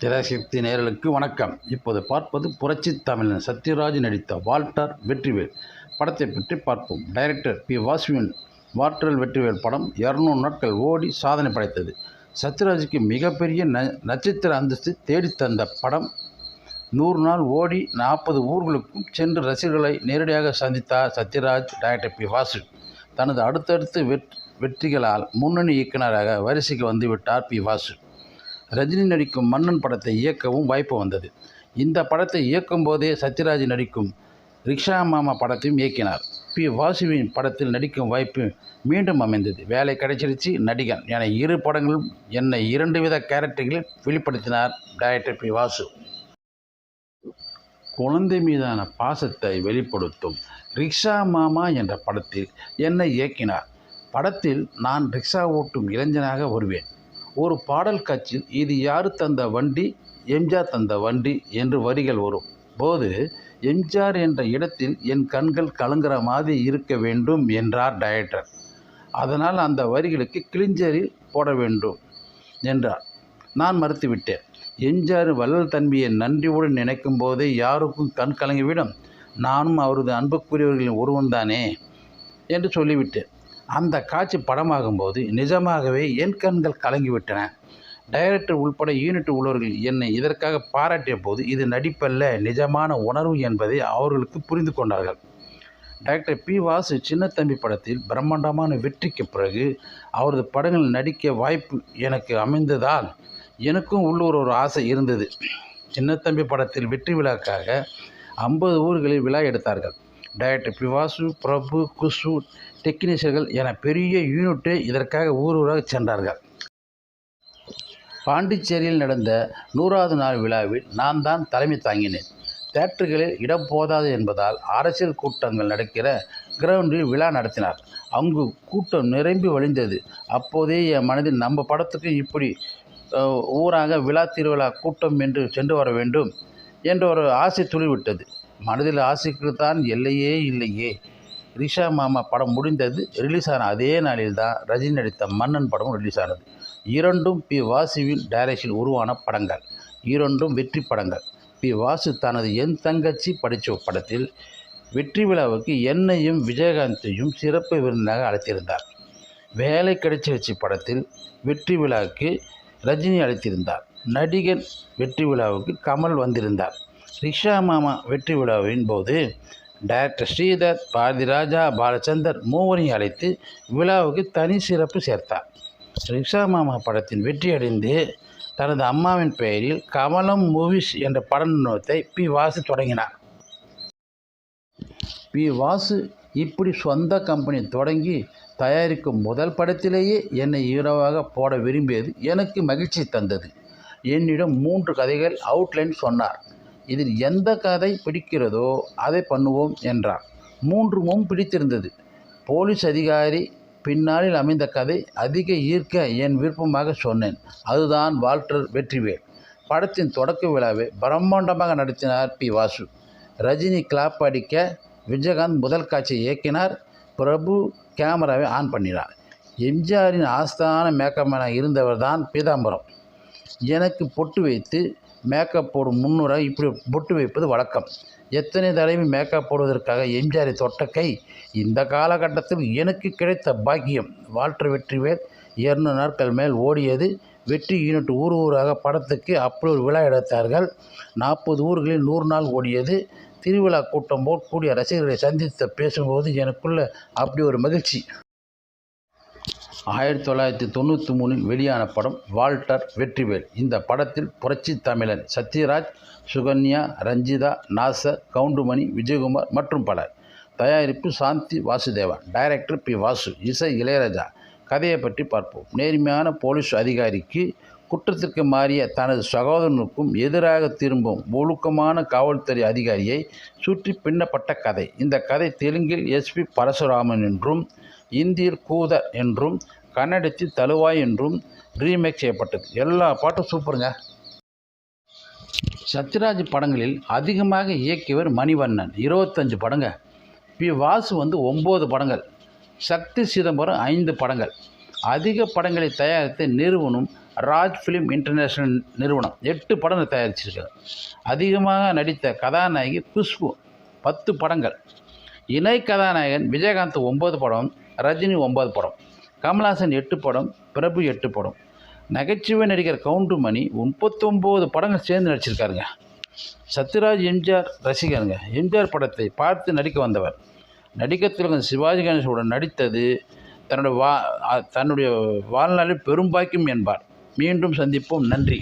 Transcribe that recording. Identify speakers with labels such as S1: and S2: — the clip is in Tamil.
S1: திரைசக்தி நேரலுக்கு வணக்கம். இப்போது பார்ப்பது புரட்சி தமிழன் சத்யராஜ் நடித்த வால்டர் வெற்றிவேல். படத்தை பற்றி பார்ப்போம். Director P. வாசுவின் வால்டர் வெற்றிவேல் படம் இரநூறு நாட்கள் ஓடி சாதனை படைத்தது. சத்யராஜுக்கு மிகப்பெரிய ந நட்சத்திர அந்தஸ்து தேடித்தந்த படம் நூறு நாள் ஓடி நாற்பது ஊர்களுக்கும் சென்று ரசிகர்களை நேரடியாக சந்தித்தார் சத்யராஜ் டைரக்டர் பி. வாசு. தனது அடுத்தடுத்து வெற் வெற்றிகளால் முன்னணி இயக்குனராக வரிசைக்கு வந்துவிட்டார் பி. வாசு. ரஜினி நடிக்கும் மன்னன் படத்தை இயக்கவும் வாய்ப்பு வந்தது. இந்த படத்தை இயக்கும் போதே சத்யராஜ் நடிக்கும் ரிக்ஷா மாமா படத்தையும் இயக்கினார். பி. வாசுவின் படத்தில் நடிக்கும் வாய்ப்பு மீண்டும் அமைந்தது. வேலை கிடைச்சிருச்சு நடிகன். என இரு படங்களும் என்னை இரண்டு வித கேரக்டர்களில் வெளிப்படுத்தினார் டைரக்டர் பி. வாசு. குழந்தை மீதான பாசத்தை வெளிப்படுத்தும் ரிக்ஷா மாமா என்ற படத்தில் என்னை இயக்கினார். படத்தில் நான் ரிக்ஷா ஓட்டும் இளைஞனாக வருவேன். ஒரு பாடல் காட்சியில் இது யாரு தந்த வண்டி? எம்ஜிஆர் தந்த வண்டி என்று வரிகள் வரும். போது எம்ஜிஆர் என்ற இடத்தில் என் கண்கள் கலங்குற மாதிரி இருக்க வேண்டும் என்றார் டைரக்டர் அதனால் அந்த வரிகளுக்கு கிளிஞ்சரில் போட வேண்டும் என்றார். நான் மறுத்துவிட்டேன். எம்ஜிஆர் வள்ளல் தன்மையை நன்றியோடு நினைக்கும் போதே யாருக்கும் கண் கலங்கிவிடும். நானும் அவரது அன்புக்குரியவர்களின் ஒருவன்தானே என்று சொல்லிவிட்டேன். அந்த காட்சி படமாகும்போது நிஜமாகவே என் கண்கள் கலங்கிவிட்டன. டைரக்டர் உள்பட யூனிட் உள்ளவர்கள் என்னை இதற்காக பாராட்டிய போது இது நடிப்பல்ல நிஜமான உணர்வு என்பதை அவர்களுக்கு புரிந்து கொண்டார்கள். டைரக்டர் பி வாசு சின்னத்தம்பி படத்தில் பிரம்மாண்டமான வெற்றிக்கு பிறகு அவரது படங்களில் நடிக்க வாய்ப்பு எனக்கு அமைந்ததால் எனக்கும் உள்ளூர் ஒரு ஆசை இருந்தது. சின்னத்தம்பி படத்தில் வெற்றி விழாக்காக ஐம்பது ஊர்களில் விழா எடுத்தார்கள். டைரக்டர் பி வாசு பிரபு குஷு டெக்னீஷியர்கள் என பெரிய யூனிட்டே இதற்காக ஊர் ஊராக சென்றார்கள். பாண்டிச்சேரியில் நடந்த நூறாவது நாள் விழாவில் நான் தான் தலைமை தாங்கினேன். தேட்டர்களில் இடம் போதாது என்பதால் அரசியல் கூட்டங்கள் நடக்கிற கிரவுண்டில் விழா நடத்தினார். அங்கு கூட்டம் நிரம்பி வழிந்தது. அப்போதே என் மனதில் நம்ம படத்துக்கு இப்படி ஊராக விழா திருவிழா கூட்டம் என்று சென்று வர வேண்டும் என்ற ஒரு ஆசை துளிவிட்டது. மனதில் ஆசைக்குத்தான் எல்லையே இல்லையே. ரிஷா மாமா படம் முடிந்தது ரிலீஸ் ஆன அதே நாளில் தான் ரஜினி நடித்த மன்னன் படமும் ரிலீஸ் ஆனது. இரண்டும் பி. வாசுவின் டைரக்ஷன் உருவான படங்கள். இரண்டும் வெற்றி படங்கள். பி. வாசு தனது என் தங்கச்சி படித்த படத்தில் வெற்றி விழாவுக்கு என்னையும் விஜயகாந்தையும் சிறப்பு விருந்தாக அழைத்திருந்தார். வேலை கிடைச்சிருச்சு படத்தில் வெற்றி விழாவுக்கு ரஜினி அழைத்திருந்தார். நடிகன் வெற்றி விழாவுக்கு கமல் வந்திருந்தார். ரிஷா மாமா வெற்றி விழாவின் போது டைரக்டர் ஸ்ரீதர் பாரதிராஜா பாலச்சந்தர் மூவரையும் அழைத்து விழாவுக்கு தனி சிறப்பு சேர்த்தார். ரிஷா மாமா படத்தின் வெற்றி அடைந்து தனது அம்மாவின் பெயரில் கமலம் மூவிஸ் என்ற பட நிறுவனத்தை பி. வாசு தொடங்கினார். பி. வாசு இப்படி சொந்த கம்பெனி தொடங்கி தயாரிக்கும் முதல் படத்திலேயே என்னை ஹீரோவாக போட விரும்பியது எனக்கு மகிழ்ச்சி தந்தது. என்னிடம் மூன்று கதைகள் அவுட்லைன் சொன்னார். இதில் எந்த கதை பிடிக்கிறதோ அதை பண்ணுவோம் என்றார். மூன்றுமும் பிடித்திருந்தது. போலீஸ் அதிகாரி பின்னாளில் அமைந்த கதை அதிக ஈர்க்க என் விருப்பமாக சொன்னேன். அதுதான் வால்டர் வெற்றிவேல். படத்தின் தொடக்க விழாவை பிரம்மாண்டமாக நடத்தினார் பி. வாசு. ரஜினி கிளாப் அடிக்க விஜயகாந்த் முதல் காட்சியை இயக்கினார். பிரபு கேமராவை ஆன் பண்ணினார். எம்ஜிஆரின் ஆஸ்தான மேக்கமேனாக இருந்தவர் தான் பீதாம்பரம். எனக்கு பொட்டு வைத்து மேக்கப் போடும் முன்னுரை இப்படி பொட்டு வைப்பது வழக்கம். எத்தனை தடவை மேக்கப் போடுவதற்காக எம்ஜிஆரை தொட்ட கை இந்த காலகட்டத்தில் எனக்கு கிடைத்த பாக்கியம். வால்டர் வெற்றிவேல் இரநூறு நாட்கள் மேல் ஓடியது. வெற்றி யூனிட் ஊர் ஊராக படத்துக்கு அப்படி ஒரு விழா எடுத்தார்கள். நாற்பது ஊர்களில் நூறு நாள் ஓடியது. திருவிழா கூட்டம் போல் கூடிய ரசிகர்களை சந்தித்து பேசும்போது எனக்குள்ள அப்படி ஒரு மகிழ்ச்சி. ஆயிரத்தி தொள்ளாயிரத்தி தொண்ணூற்றி மூணில் வெளியான படம் வால்டர் வெற்றிவேல். இந்த படத்தில் புரட்சி தமிழன் சத்யராஜ் சுகன்யா ரஞ்சிதா நாசர் கவுண்டுமணி விஜயகுமார் மற்றும் பலர். தயாரிப்பு சாந்தி வாசுதேவா டைரக்டர் பி வாசு இசை இளையராஜா. கதையை பற்றி பார்ப்போம். நேர்மையான போலீஸ் அதிகாரிக்கு குற்றத்திற்கு மாறிய தனது சகோதரனுக்கும் எதிராக திரும்பும் ஒழுக்கமான காவல்துறை அதிகாரியை சுற்றி பின்னப்பட்ட கதை. இந்த கதை தெலுங்கில் எஸ்பி பரசுராமன் என்றும் இந்தியில் கூதர் என்றும் கண்ணடித்து தழுவாய் என்றும் ரீமேக் செய்யப்பட்டது. எல்லா பாட்டும் சூப்பருங்க சத்யராஜ் படங்களில் அதிகமாக இயக்கியவர் மணிவண்ணன். இருபத்தஞ்சு படங்க. பி. வாசு வந்து ஒம்பது படங்கள். சக்தி சிதம்பரம் ஐந்து படங்கள். அதிக படங்களை தயாரித்த நிறுவனம் ராஜ் ஃபிலிம் இன்டர்நேஷ்னல் நிறுவனம். எட்டு படங்கள் தயாரிச்சிருக்காரு அதிகமாக நடித்த கதாநாயகி குஷ்பு பத்து படங்கள். இணை கதாநாயகன் விஜயகாந்த் ஒம்பது படம் ரஜினி ஒம்பது படம். கமல்ஹாசன் எட்டு படம் பிரபு எட்டு படம். நகைச்சுவை நடிகர் கவுண்டுமணி முப்பத்தொம்போது படங்கள் சேர்ந்து நடிச்சிருக்காருங்க. சத்யராஜ் எம்ஜிஆர் ரசிகருங்க. எம்ஜிஆர் படத்தை பார்த்து நடிக்க வந்தவர். நடிக்கத்தில் சிவாஜி கணேசனுடன் நடித்தது தன்னுடைய வா தன்னுடைய வாழ்நாளில் பெரும் பாக்கியம் என்பார். மீண்டும் சந்திப்போம். நன்றி.